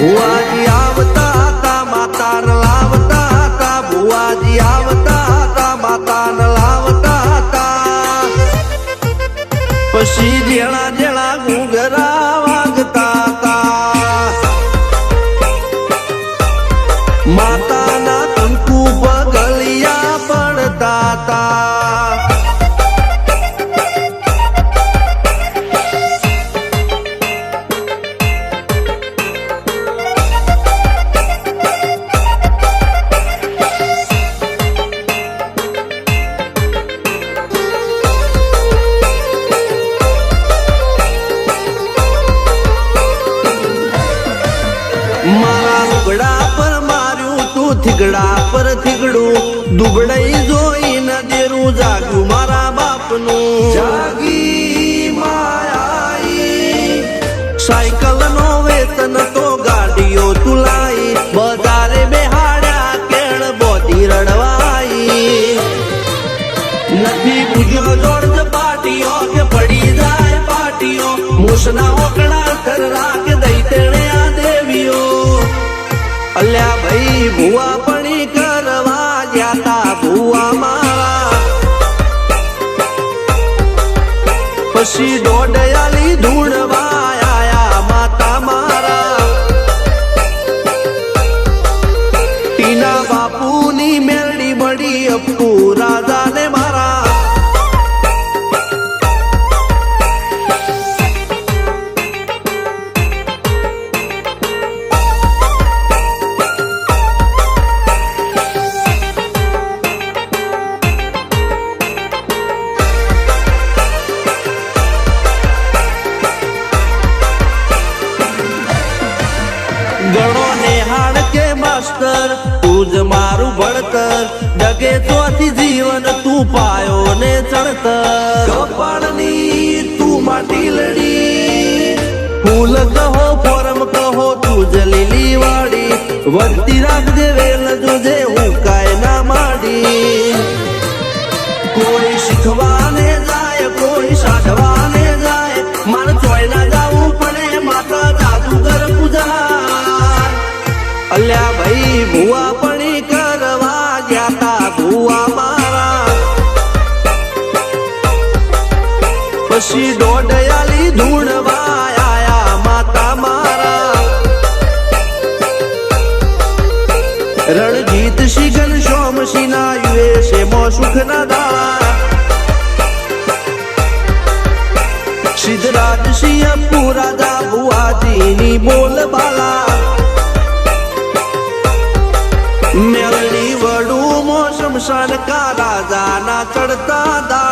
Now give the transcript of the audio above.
ભુવાજી આવતા હતા માતા લાવતા હતા ભુવાજી આવતા થીગડા પર થીગડું દુબળાઈ જોઈને દેરું, જાગું મારા બાપનું. જાગી સાયકલ નો વેતન તો ગાડીઓ તુલાઈ, બજારે બેહાડ્યા કેળ બોધી રડવાઈ. નથી પૂજ્યો જોર્જ પાટીઓ કે પડી જાય પાટીઓ, મૂસના ઓકડા કર રાખ દઈ તેણે આ દેવીઓ. અલ્યા ભાઈ, ભુવા પણી કરવા ગયા ભુવા મારા. પછી દોડયાલી ધૂણવા આયા માતા મારા. ટીના બાપુની મેરડી મળી અપ્પુ રાજાને ભણતર ડગે જીવન તું પાયો ને ચણતર કપાળની તું માટી લડી. ફૂલ કહો ફોરમ કહો તું જ વાડી. વર્તી રાખજે વેલ, જોજે હું કાય ના માડી. કોઈ શીખવાને જાય, કોઈ સાધવાને જાય. મારે ચોય ના જાવું પડે, માતા જાદુગર પૂજા અલ્યા ભાઈ, ભુવા પછી દોડયાલી ધૂણવા આયા માતા મારા. રણજીત શિગન સોમ સિના યુએસએ મો સુખ ના દાળા સિદ્ધરાજ સિંહ પુરાજા ભુવાજીની બોલ બાલા મેળણી વડું મોસમ સનકા રાજાના ચડતા દા